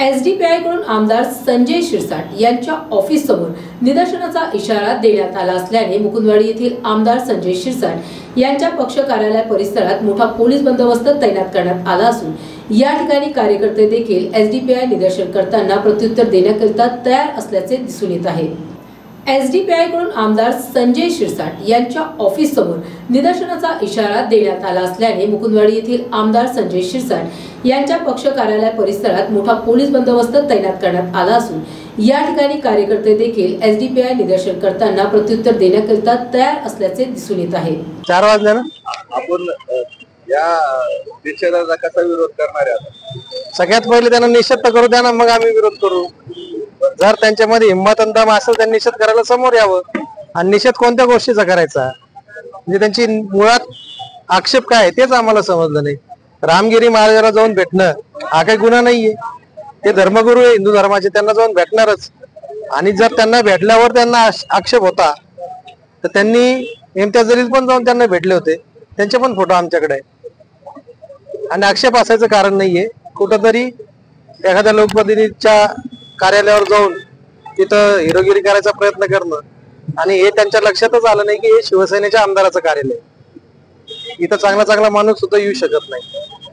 S D P आयकडून आमदार संजय शिरसाट यांच्या ऑफिससमोर निदर्शनाचा इशारा देण्यात आला असल्याने मुकुंदवाडी येथील आमदार संजय शिरसाट यांच्या पक्ष कार्यालय परिसरात मोठा पोलीस बंदोबस्त तैनात करण्यात आला असून या ठिकाणी कार्यकर्ते देखील एस डी पी आय निदर्शन करताना प्रत्युत्तर देण्याकरिता तयार असल्याचे दिसून येत आहे. एसडीपीआयकडून आमदार संजय शिरसाट यांच्या ऑफिस समोर निदर्शनाचा इशारा देण्यात आला असल्याने मुकुंदवाडी येथील आमदार संजय शिरसाट यांच्या पक्ष कार्यालय परिसरात मोठा पोलीस बंदोबस्त तैनात करण्यात आला असून या ठिकाणी कार्यकर्ते देखील एसडीपीआय निदर्शन करताना प्रत्युत्तर देण्याकरिता तयार असल्याचे दिसून येत आहे. चार वाजल्या ना? आपण या निषेधाचा कसा विरोध करणार? सगळ्यात पहिले त्यांना निषेध करू द्या ना मग आम्ही विरोध करू. जर त्यांच्यामध्ये हिंमत आणि दम असेल तर निषेध करायला समोर यावं. आणि निषेध कोणत्या गोष्टीचा करायचा? म्हणजे त्यांची मुळात आक्षेप काय तेच आम्हाला समजलं नाही. रामगिरी महाराजाला जाऊन भेटणं हा काही गुन्हा नाहीये. ते धर्मगुरू आहे हिंदू धर्माचे त्यांना जाऊन भेटणारच. आणि जर त्यांना भेटल्यावर त्यांना आक्षेप होता तर त्यांनी इम्तियाज जलील पण जाऊन त्यांना भेटले होते. त्यांचे पण फोटो आमच्याकडे आहे आणि आक्षेप असायचं कारण नाहीये. कुठंतरी एखाद्या लोकप्रतिनिधीच्या कार्यालयावर जाऊन तिथं हिरोगिरी करायचा प्रयत्न करणं. आणि हे त्यांच्या लक्षातच आलं नाही की हे शिवसेनेच्या आमदाराचं कार्यालय. इथं चांगला चांगला माणूस सुद्धा येऊ शकत नाही.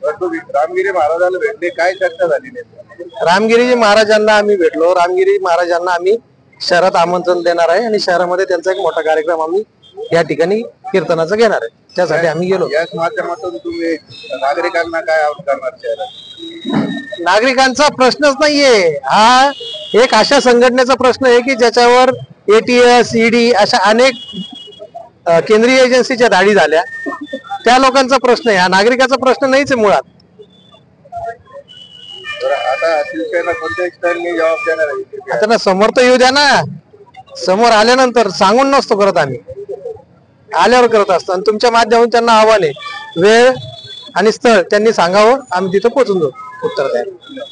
रामगिरी महाराजाला भेटले काय चर्चा झाली नाही रामगिरीजी महाराजांना आम्ही भेटलो. रामगिरी महाराजांना आम्ही शहरात आमंत्रण देणार आहे आणि शहरामध्ये त्यांचा एक मोठा कार्यक्रम आम्ही या ठिकाणी कीर्तनाचा घेणार आहे. त्यासाठी आम्ही गेलो. याच माध्यमातून तुम्ही नागरिकांना काय आवाहन करणार शहरात? नागरिकांचा प्रश्नच नाहीये. हा एक अशा संघटनेचा प्रश्न आहे की ज्याच्यावर एटीएस ईडी अशा अनेक केंद्रीय एजन्सीच्या धाडी झाल्या. त्या लोकांचा प्रश्न आहे. हा नागरिकाचा प्रश्न नाहीच आहे मुळात. आता ना समोर तर येऊ द्या ना. समोर आल्यानंतर सांगून नसतो करत आम्ही. आल्यावर करत असतो. आणि तुमच्या माध्यमातून त्यांना आव्हान आहे वेळ आणि स्थळ त्यांनी सांगावं. आम्ही तिथं पोहोचून जाऊ. उत्तर द्यायला